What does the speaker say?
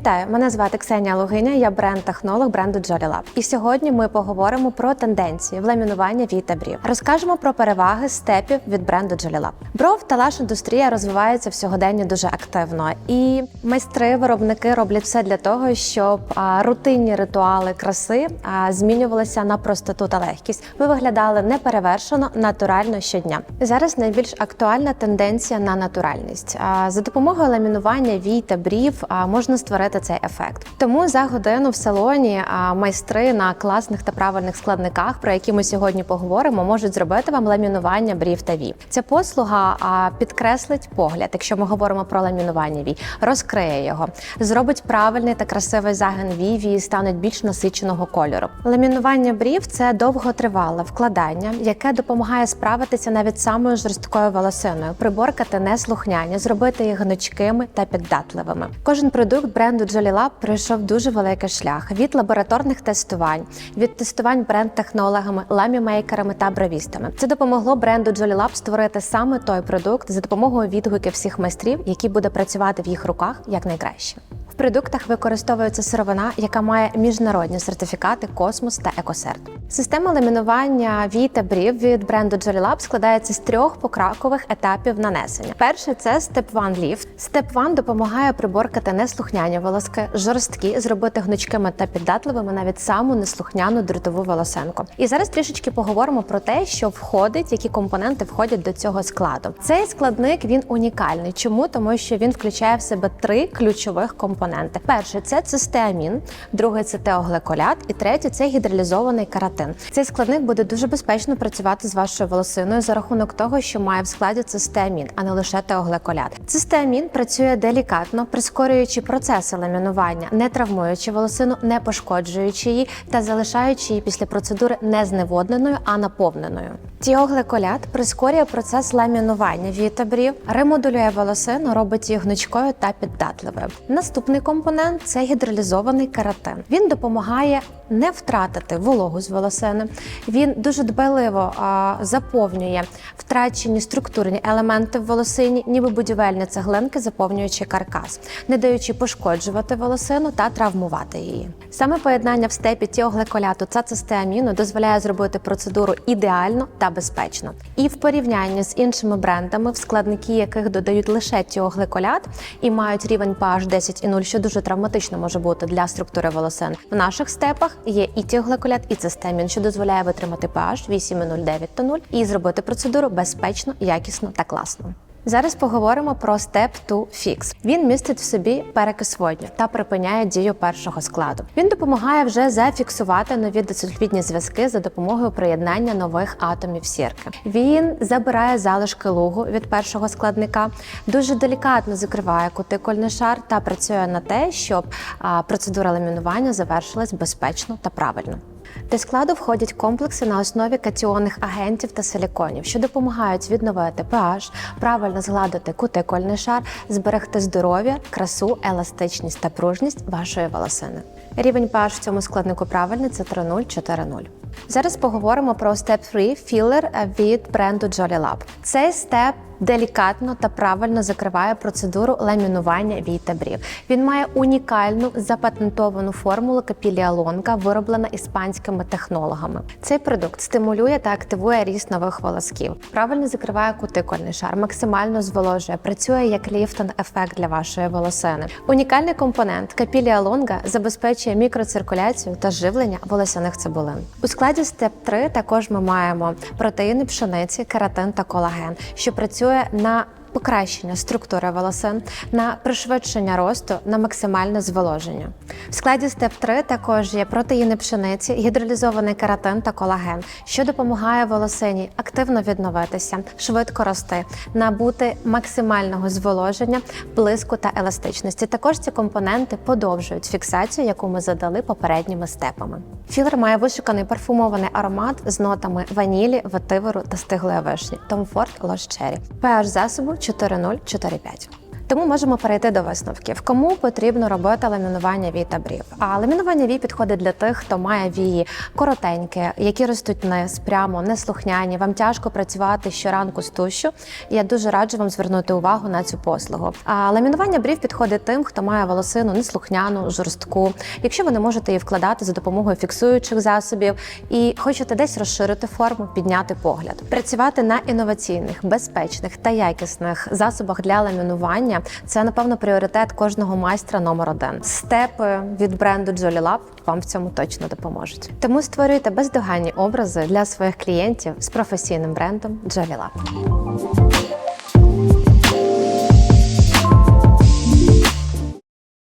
Вітаю! Мене звати Ксенія Лугиня, я бренд-технолог бренду Lab. І сьогодні ми поговоримо про тенденції в ламінуванні вій та. Розкажемо про переваги степів від бренду Lab. Бров та лаш індустрія розвивається в сьогоденні дуже активно, і майстри, виробники роблять все для того, щоб рутинні ритуали краси змінювалися на простоту та легкість. Ви виглядали неперевершено, натурально щодня. Зараз найбільш актуальна тенденція на натуральність. За допомогою ламінування вій та можна створити цей ефект. Тому за годину в салоні майстри на класних та правильних складниках, про які ми сьогодні поговоримо, можуть зробити вам ламінування брів та вій. Ця послуга підкреслить погляд, якщо ми говоримо про ламінування вій, розкриє його, зробить правильний та красивий загин вій, вії стануть більш насиченого кольору. Ламінування брів це довготривале вкладання, яке допомагає справитися навіть самою жорсткою волосиною, приборкати неслухняні, зробити їх гнучкими та піддатливими. Кожен продукт бренду Jolly Lab пройшов дуже великий шлях від лабораторних тестувань, від тестувань бренд-технологами, ламімейкерами та бровістами. Це допомогло бренду Lab створити саме той продукт за допомогою відгуків всіх майстрів, який буде працювати в їх руках як найкраще. В продуктах використовується сировина, яка має міжнародні сертифікати Космос та Екосерт. Система ламінування вій та брів від бренду Jolly Lab складається з трьох покракових етапів нанесення. Перший це Step 1 Lift. Step 1 допомагає приборкати неслухняні волоски, жорсткі, зробити гнучкими та піддатливими навіть саму неслухняну дротову волосенку. І зараз трішечки поговоримо про те, що входить, які компоненти входять до цього складу. Цей складник він унікальний. Чому? Тому що він включає в себе три ключових компоненти: перший це цистеамін, другий це теогликолят, і третій це гідралізований каратин. Цей складник буде дуже безпечно працювати з вашою волосиною за рахунок того, що має в складі цистеамін, а не лише теогликолят. Цистеамін працює делікатно, прискорюючи процеси ламінування, не травмуючи волосину, не пошкоджуючи її та залишаючи її після процедури не зневодненою, а наповненою. Тіогликолят прискорює процес ламінування вітабрів, ремодулює волосину, робить її гнучкою та піддатливою. Наступний компонент це гідралізований каратин. Він допомагає не втратити вологу з волосини. Він дуже дбайливо а, заповнює втрачені структурні елементи в волосині, ніби будівельні цеглинки, заповнюючи каркас, не даючи пошкоджувати волосину та травмувати її. Саме поєднання в степі тіогликоляту та цистеаміну дозволяє зробити процедуру ідеально та безпечно. І в порівнянні з іншими брендами, в складники яких додають лише тіогликолят і мають рівень pH 10,0, що дуже травматично може бути для структури волосин. В наших степах є і тіогликолят, і цистемін, що дозволяє витримати pH 8,09 та 0 і зробити процедуру безпечно, якісно та класно. Зараз поговоримо про Step 2 Fix. Він містить в собі перекис водню та припиняє дію першого складу. Він допомагає вже зафіксувати нові дисульфідні зв'язки за допомогою приєднання нових атомів сірки. Він забирає залишки лугу від першого складника, дуже делікатно закриває кутикульний шар та працює на те, щоб процедура ламінування завершилась безпечно та правильно. До складу входять комплекси на основі катіонних агентів та силіконів, що допомагають відновити pH, правильно згладити кутикульний шар, зберегти здоров'я, красу, еластичність та пружність вашої волосини. Рівень pH в цьому складнику правильний це 3,0-4,0. Зараз поговоримо про Step 3 Filler від бренду Jolly Lab. Цей степ делікатно та правильно закриває процедуру ламінування вій та брів. Він має унікальну запатентовану формулу капіліалонка, вироблена іспанськими технологами. Цей продукт стимулює та активує ріст нових волосків, правильно закриває кутикульний шар, максимально зволожує, працює як ліфтинг ефект для вашої волосини. Унікальний компонент капіліалонга забезпечує мікроциркуляцію та живлення волосяних цибулин. У складі степ 3 також ми маємо протеїни пшениці, кератин та колаген, що працює на Покращення структури волосин на пришвидшення росту на максимальне зволоження. В складі степ 3 також є протеїни пшениці, гідролізований кератин та колаген, що допомагає волосині активно відновитися, швидко рости, набути максимального зволоження, блиску та еластичності. Також ці компоненти подовжують фіксацію, яку ми задали попередніми степами. Філер має вишуканий парфумований аромат з нотами ванілі, ветиверу та стиглої вишні. Lost Cherry. pH засобу 4,0-4,5. Тому можемо перейти до висновків. Кому потрібно робити ламінування вій та брів? А ламінування вій підходить для тих, хто має вії коротенькі, які ростуть вниз, прямо неслухняні. Вам тяжко працювати щоранку з тушю. Я дуже раджу вам звернути увагу на цю послугу. А ламінування брів підходить тим, хто має волосину неслухняну, жорстку. Якщо ви не можете її вкладати за допомогою фіксуючих засобів і хочете десь розширити форму, підняти погляд, працювати на інноваційних, безпечних та якісних засобах для ламінування це напевно пріоритет кожного майстра номер один. Степи від бренду Jolly Lab вам в цьому точно допоможуть. Тому створюйте бездоганні образи для своїх клієнтів з професійним брендом Jolly Lab.